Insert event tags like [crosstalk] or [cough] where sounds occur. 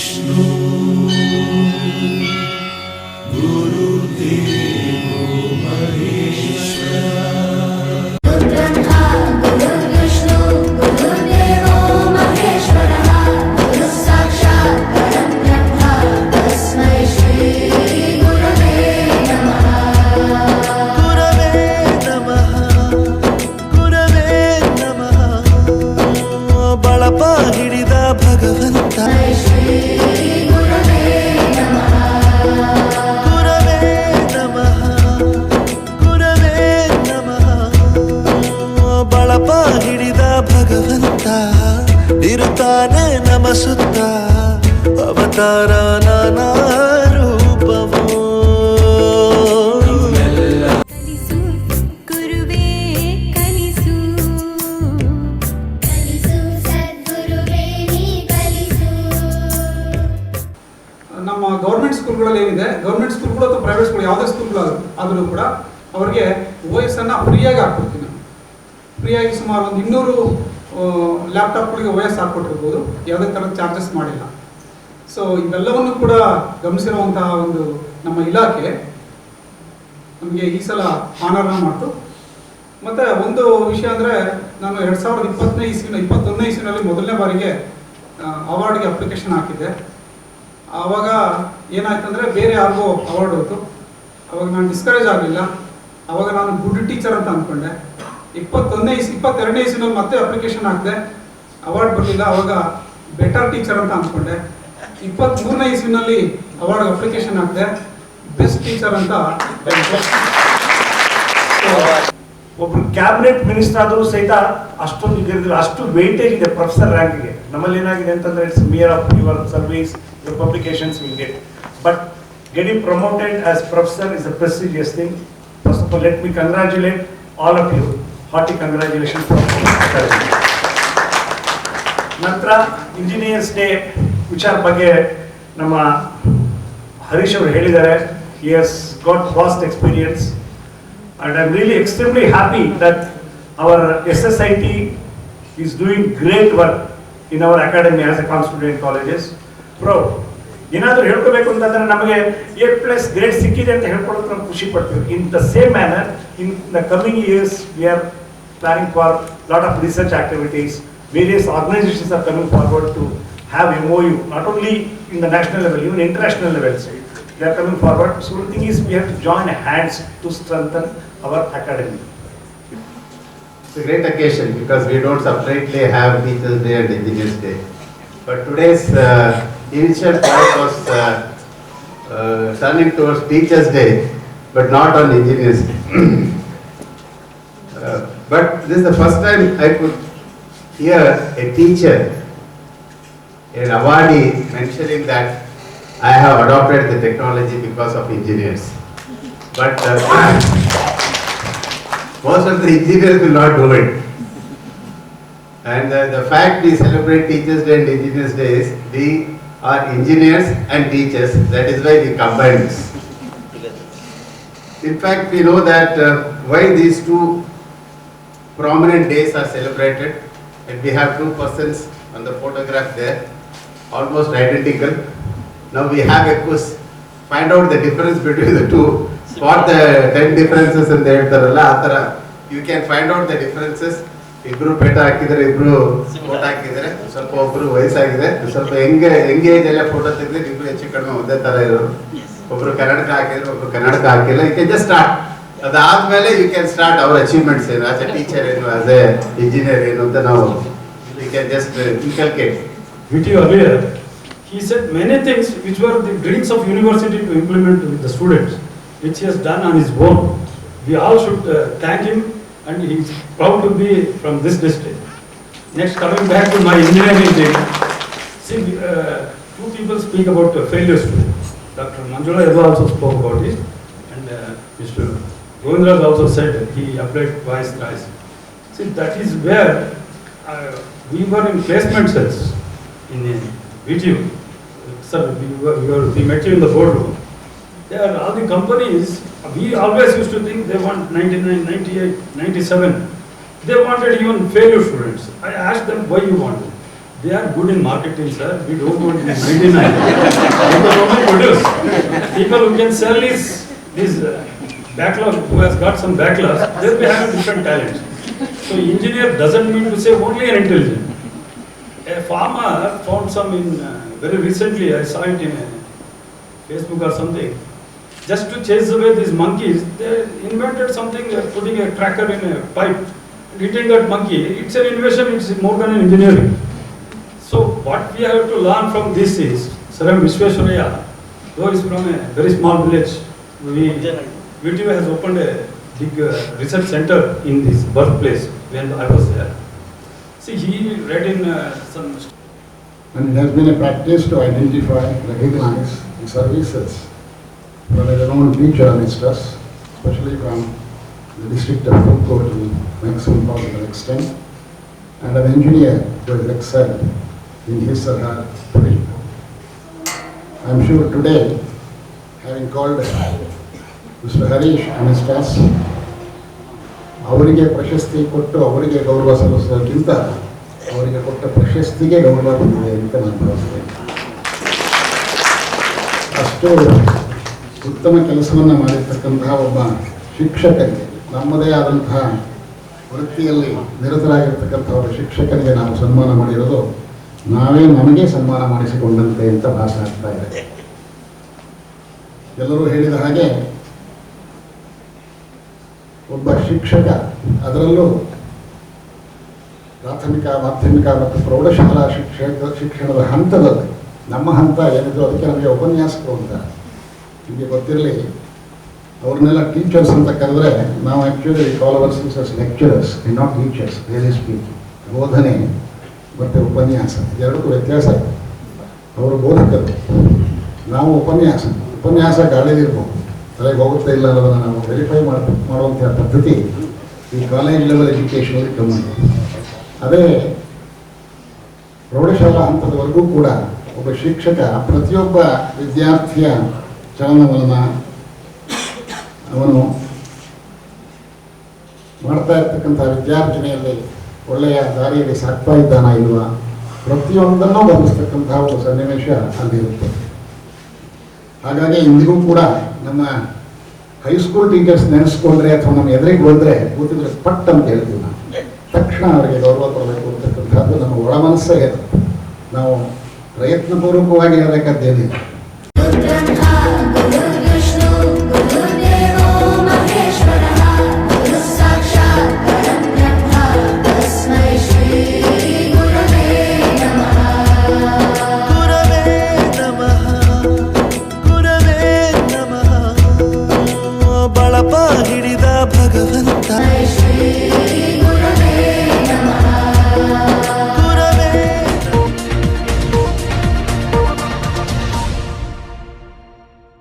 Vishnu ರೂಪವೋ? ಸದ್ಗುರುವೇ ನೀ ನಮ್ಮ government ಸ್ಕೂಲ್ಗಳಲ್ಲಿ ಏನಿದೆ ಗೌರ್ಮೆಂಟ್ ಸ್ಕೂಲ್ಗಳು ಅಥವಾ ಪ್ರೈವೇಟ್ ಸ್ಕೂಲ್ ಯಾವುದೇ ಸ್ಕೂಲ್ಗಳು ಆದರೂ ಕೂಡ ಅವರಿಗೆ ವಯಸ್ಸನ್ನು ಫ್ರೀಯಾಗಿ ಹಾಕ್ಕೊಡ್ತೀನಿ ಫ್ರೀಯಾಗಿ ಸುಮಾರು ಒಂದು ಇನ್ನೂರು ಲ್ಯಾಪ್ಟಾಪ್ಗಳಿಗೆ ವಯಸ್ಸು ಹಾಕ್ಕೊಟ್ಟಿರ್ಬೋದು. ಯಾವುದೇ ಥರದ ಚಾರ್ಜಸ್ ಮಾಡಿಲ್ಲ. ಸೊ ಇವೆಲ್ಲವನ್ನು ಕೂಡ ಗಮನಿಸಿರುವಂತಹ ಒಂದು ನಮ್ಮ ಇಲಾಖೆ ನಮಗೆ ಈ ಸಲ ಆನರ್ನ ಮಾಡ್ತು. ಮತ್ತು ಒಂದು ವಿಷಯ ಅಂದರೆ, ನಾನು ಎರಡು ಸಾವಿರದ ಇಪ್ಪತ್ತನೇ ಇಸ್ವಿನ, ಇಪ್ಪತ್ತೊಂದನೇ ಇಸ್ವಿನಲ್ಲಿ ಮೊದಲನೇ ಬಾರಿಗೆ ಅವಾರ್ಡ್ಗೆ ಅಪ್ಲಿಕೇಶನ್ ಹಾಕಿದ್ದೆ. ಆವಾಗ ಏನಾಯ್ತಂದರೆ ಬೇರೆ ಯಾರಿಗೂ ಅವಾರ್ಡ್ ಹೋಯ್ತು. ಅವಾಗ ನಾನು ಡಿಸ್ಕರೇಜ್ ಆಗಲಿಲ್ಲ. ಅವಾಗ ನಾನು ಗುಡ್ ಟೀಚರ್ ಅಂತ ಅಂದ್ಕೊಂಡೆ ಇಪ್ಪತ್ತೊಂದನೇ ಇಸ್, ಇಪ್ಪತ್ತೆರಡನೇ ಇಸ್ವಿನಲ್ಲಿ ಮತ್ತೆ ಅಪ್ಲಿಕೇಶನ್ ಹಾಕಿದೆ. ಅವಾರ್ಡ್ ಬರಲಿಲ್ಲ, ಅವಾಗ ಬೆಟರ್ ಟೀಚರ್ ಅಂತ ಅಂದ್ಕೊಂಡೆ ಇಪ್ಪತ್ತ್ಮೂರನೇ ಇಸ್ವಿನಲ್ಲಿ ಅವಾರ್ಡ್ ಅಪ್ಲಿಕೇಶನ್ ಆಗಿದೆ ಬೆಸ್ಟ್ ಟೀಚರ್ ಅಂತ ಒಬ್ರು ಕ್ಯಾಬಿನೆಟ್ ಮಿನಿಸ್ಟರ್ ಆದರೂ ಸಹಿತ ಅಷ್ಟೊಂದು ಗೆದ್ದಿಲ್ಲ ಅಷ್ಟು ವೇಟೇಜ್ ಇದೆ ಪ್ರೊಫೆಸರ್ ರ್ಯಾಂಕ್ಗೆ ನಮ್ಮಲ್ಲಿ ಏನಾಗಿದೆ ಅಂತಂದ್ರೆ it's mere of your service your publications will get but getting promoted as professor is a prestigious thing first of all let me congratulate all of you hearty congratulation ನಂತರ engineers day ವಿಚಾರ ಬಗ್ಗೆ ನಮ್ಮ ಹರೀಶ್ ಅವರು ಹೇಳಿದ್ದಾರೆ. He has I am really extremely happy that our S S I T is doing great work in our academy as a constituent colleges pro ಏನಾದರೂ ಹೇಳ್ಕೋಬೇಕು ಅಂತಂದ್ರೆ ನಮಗೆ ಎ ಪ್ಲಸ್ ಗ್ರೇಡ್ ಸಿಕ್ಕಿದೆ ಅಂತ ಹೇಳ್ಕೊಳ್ಳೋದು ನಾವು ಖುಷಿ ಪಡ್ತೀವಿ. In the same manner in the coming years we are planning for lot of research activities various organisations are coming forward to have MOU, not only in the national level, even international levels. They are coming forward. So the thing is we have to join hands to strengthen our academy. It's a great occasion because we don't separately have Teachers Day and Engineers Day. But today's uh, initial point was uh, uh, turning towards Teachers Day, but not on Engineers Day. [clears throat] uh, but this is the first time I could hear a teacher an awardee mentioning that I have adopted the technology because of engineers. But uh, [coughs] most of the engineers will not do it. And uh, the fact we celebrate Teachers' Day and Engineers' Day is we are engineers and teachers, that is why we combine this. In fact, we know that uh, why these two prominent days are celebrated, and we have two persons on the photograph there, almost identical. Now we have a quiz, find out the difference between the two, what the 10 differences ಅಂತ ಹೇಳ್ತಾರಲ್ಲ ಆ ಥರ you can find out the differences ಇಬ್ರು ಪೇಟ ಹಾಕಿದರೆ ಇಬ್ರು photo ಹಾಕಿದರೆ ಸ್ವಲ್ಪ ಒಬ್ರು ವಯಸ್ಸಾಗಿದೆ ಸ್ವಲ್ಪ ಹೆಂಗೆ ಹೆಂಗೆ ಎಲ್ಲ ಫೋಟೋ ತೆಗೆದ್ರೆ ಇಬ್ರು ಹೆಚ್ಚು ಕಡಿಮೆ ಒಂದೇ ತರ ಇರೋರು ಒಬ್ರು ಕನ್ನಡಕ ಹಾಕಿದ್ರೆ ಒಬ್ರು ಕನ್ನಡಕ ಹಾಕಿಲ್ಲ. ಯು ಕ್ಯಾನ್ ಜಸ್ಟ್ ಸ್ಟಾರ್ಟ್ ಅದಾದ್ಮೇಲೆ ಯು ಕ್ಯಾನ್ ಸ್ಟಾರ್ಟ್ ಅವ್ರ ಅಚೀವ್ಮೆಂಟ್ಸ್ ಏನು ಆಸ್ ಎ ಟೀಚರ್ ಏನು ಆಸ್ ಎ ಇಂಜಿನಿಯರ್ ಏನು ಅಂತ ನಾವು you can just inculcate you earlier, he said many things which were the dreams of university to implement with the students, which he has done on his own. We all should uh, thank him and he is proud to be from this district. Next, coming back to my engineering thing, see, uh, two people speak about uh, failure students. Dr. Manjula Yadav also spoke about it and uh, Mr. Govindraj also said he applied twice, thrice. See, that is where uh, we were in placement cells in uh, VTU. Sir, we were, we met you in the boardroom. There are all the companies, we always used to think they want 99, 98, 97. They wanted even failure students. I asked them, why you want it? They are good in marketing, sir. We don't want [laughs] to maintain We can only produce. People who can sell this, this uh, backlog, who has got some backlogs, they'll be having different talents. So engineer doesn't mean to say only an intelligent. A farmer found some in, uh, very recently, I saw it in uh, Facebook or something. Just to chase away these monkeys, they invented something, uh, putting a tracker in a pipe, hitting that monkey. It's an innovation, it's more than an engineering. So what we have to learn from this is, Saram Vishweswaraya, though is from a very small village, we, VTV has opened a big uh, research center in this birthplace when I was there. See, he read in uh, some And it has been a practice to identify, the services from a renowned teacher amidst us, especially from the district of Furko to the maximum possible extent, and an engineer who has excelled in his or her field. I am sure today, having called Mr. Harish amidst us, ಅವರಿಗೆ ಪ್ರಶಸ್ತಿ ಕೊಟ್ಟು ಅವರಿಗೆ ಗೌರವ ಸಲ್ಲಿಸೋದಕ್ಕಿಂತ ಅವರಿಗೆ ಕೊಟ್ಟ ಪ್ರಶಸ್ತಿಗೆ ಗೌರವ ಬಂದಿದೆ ಅಂತ ನಾನು ಭಾವಿಸ್ತೇನೆ. ಅಷ್ಟು ಉತ್ತಮ ಕೆಲಸವನ್ನು ಮಾಡಿರ್ತಕ್ಕಂತಹ ಒಬ್ಬ ಶಿಕ್ಷಕರಿಗೆ ನಮ್ಮದೇ ಆದಂತಹ ವೃತ್ತಿಯಲ್ಲಿ ನಿರತರಾಗಿರ್ತಕ್ಕಂಥ ಒಬ್ಬ ಶಿಕ್ಷಕರಿಗೆ ನಾವು ಸನ್ಮಾನ ಮಾಡಿರೋದು ನಾವೇ ನಮಗೆ ಸನ್ಮಾನ ಮಾಡಿಸಿಕೊಂಡಂತೆ ಅಂತ ಭಾಸ ಆಗ್ತಾ ಇದೆ. ಎಲ್ಲರೂ ಹೇಳಿದ ಹಾಗೆ ಒಬ್ಬ ಶಿಕ್ಷಕ, ಅದರಲ್ಲೂ ಪ್ರಾಥಮಿಕ, ಮಾಧ್ಯಮಿಕ ಮತ್ತು ಪ್ರೌಢಶಾಲಾ ಶಿಕ್ಷಕ ಶಿಕ್ಷಣದ ಹಂತದಲ್ಲಿ ನಮ್ಮ ಹಂತ ಏನಿದ್ರು ಅದಕ್ಕೆ ನಮಗೆ ಉಪನ್ಯಾಸಕರು ಅಂತ ನಿಮಗೆ ಗೊತ್ತಿರಲಿ, ಅವ್ರನ್ನೆಲ್ಲ ಟೀಚರ್ಸ್ ಅಂತ ಕರೆದ್ರೆ ನಾವು actually call our lecturers lecturers not teachers really speaking ಬೋಧನೆ ಮತ್ತು ಉಪನ್ಯಾಸ, ಎರಡಕ್ಕೂ ವ್ಯತ್ಯಾಸ ಅವರು ಬೋಧಕರು, ನಾವು ಉಪನ್ಯಾಸ ಉಪನ್ಯಾಸ ಗಾಳಿಲಿರ್ಬೋದು ತಲೆಗೆ ಹೋಗುತ್ತೆ ಇಲ್ಲ ಅನ್ನೋದನ್ನು ನಾವು ವೆರಿಫೈ ಮಾಡಿ ಮಾಡುವಂಥ ಪದ್ಧತಿ ಈ ಕಾಲೇಜ್ ಲೆವೆಲ್ ಎಜುಕೇಷನಲ್ಲಿ ಕಮ್ಮಿ ಅದೇ ಪ್ರೌಢಶಾಲಾ ಹಂತದವರೆಗೂ ಕೂಡ ಒಬ್ಬ ಶಿಕ್ಷಕ, ಪ್ರತಿಯೊಬ್ಬ ವಿದ್ಯಾರ್ಥಿಯ ಚಲನವಲನ ಅವನು ಮಾಡ್ತಾ ಇರ್ತಕ್ಕಂಥ ವಿದ್ಯಾರ್ಜನೆಯಲ್ಲಿ ಒಳ್ಳೆಯ ದಾರಿಯಲ್ಲಿ ಸಾಕ್ತಾ ಇದ್ದಾನ ಇಲ್ವಾ? ಪ್ರತಿಯೊಂದನ್ನು ಗಮನಿಸ್ತಕ್ಕಂತಹ ಒಂದು ಸನ್ನಿವೇಶ ಅಲ್ಲಿರುತ್ತೆ. ಹಾಗಾಗಿ ಇಂದಿಗೂ ಕೂಡ ನಮ್ಮ ಹೈಸ್ಕೂಲ್ ಟೀಚರ್ಸ್ ನೆನೆಸ್ಕೊಂಡ್ರೆ ಅಥವಾ ನಮ್ಮ ಎದುರಿಗೆ ಬಂದರೆ ಕೂತಿದ್ರೆ ಪಟ್ ಅಂತ ಹೇಳ್ತೀವಿ ನಾವು. ತಕ್ಷಣ ಅವರಿಗೆ ಗೌರವ ಕೊಡಬೇಕು ಅಂತಕ್ಕಂಥದ್ದು ನಮ್ಮ ಒಳ ಮನಸ್ಸೇ ನಾವು ಪ್ರಯತ್ನಪೂರ್ವಕವಾಗಿ ಹೇಳಬೇಕಾದ್ದೇನಿಲ್ಲ